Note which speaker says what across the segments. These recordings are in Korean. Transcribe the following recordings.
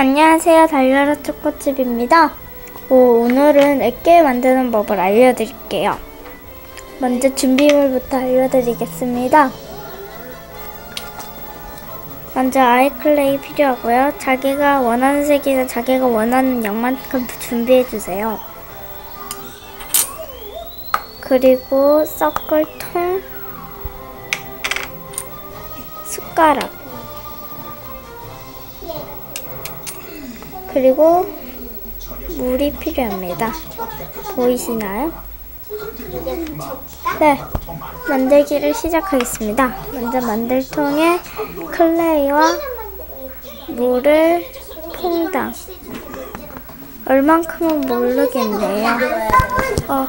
Speaker 1: 안녕하세요. 달려라 초코칩입니다. 오, 오늘은 액게 만드는 법을 알려드릴게요. 먼저 준비물부터 알려드리겠습니다. 먼저 아이클레이 필요하고요. 자기가 원하는 색이나 자기가 원하는 양만큼 준비해주세요. 그리고 섞을 통, 숟가락, 그리고 물이 필요합니다. 보이시나요? 네, 만들기를 시작하겠습니다. 먼저 만들통에 클레이와 물을 퐁당. 얼만큼은 모르겠네요. 어,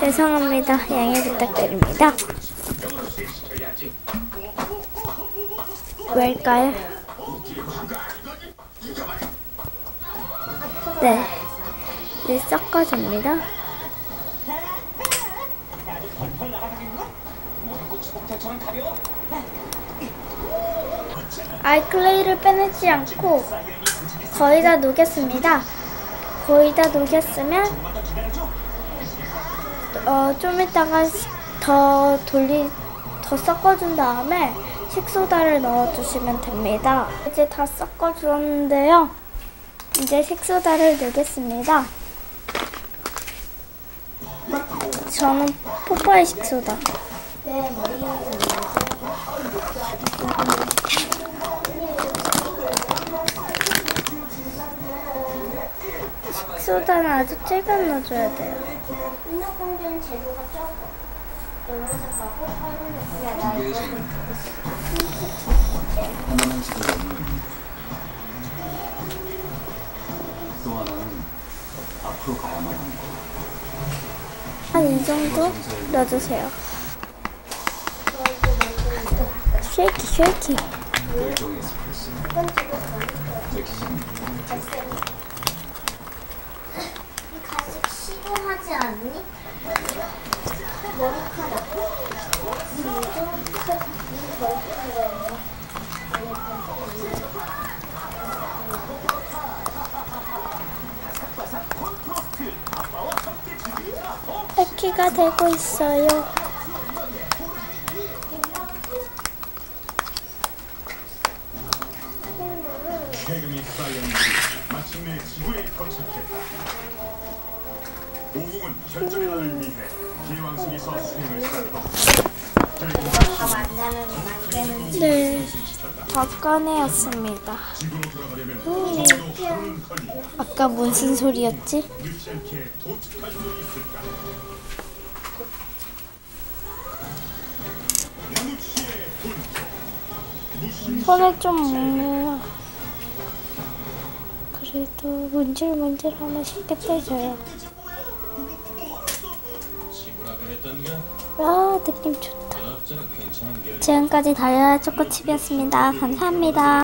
Speaker 1: 죄송합니다. 양해 부탁드립니다. 왜일까요? 네, 이제 섞어줍니다. 아이클레이를 빼내지 않고 거의 다 녹였습니다. 거의 다 녹였으면 어, 좀 이따가 더 돌리 더 섞어준 다음에 식소다를 넣어주시면 됩니다. 이제 다 섞어주었는데요. 이제 식소다를 넣겠습니다. 저는 포파이 식소다. 식소다는 아주 조금 넣어줘야 돼요.
Speaker 2: 재료가
Speaker 3: 앞으로 가야만 하는 거.
Speaker 1: 한 이 정도 넣어주세요. 쉐이키 쉐이키.
Speaker 3: 열정의 스프레소. 맥시멈.
Speaker 2: 가식 시도하지 않니? 머리카락.
Speaker 1: 패키가 되고 있어요.
Speaker 4: 세금이 있는 마침내 지구에 도착했다. 오국은 결전의 날을 위해 기왕성에서 수행을 시작했다.
Speaker 1: 네, 다 꺼내었습니다.
Speaker 4: 하루는 걸리
Speaker 1: 아까 무슨 소리였지? 손에 좀 뭉해요. 그래도 문질문질 하면 쉽게 떼져요.
Speaker 5: 지구라 그랬던가?
Speaker 1: 아, 느낌 좋다. 지금까지 다이아 초코칩이었습니다. 감사합니다.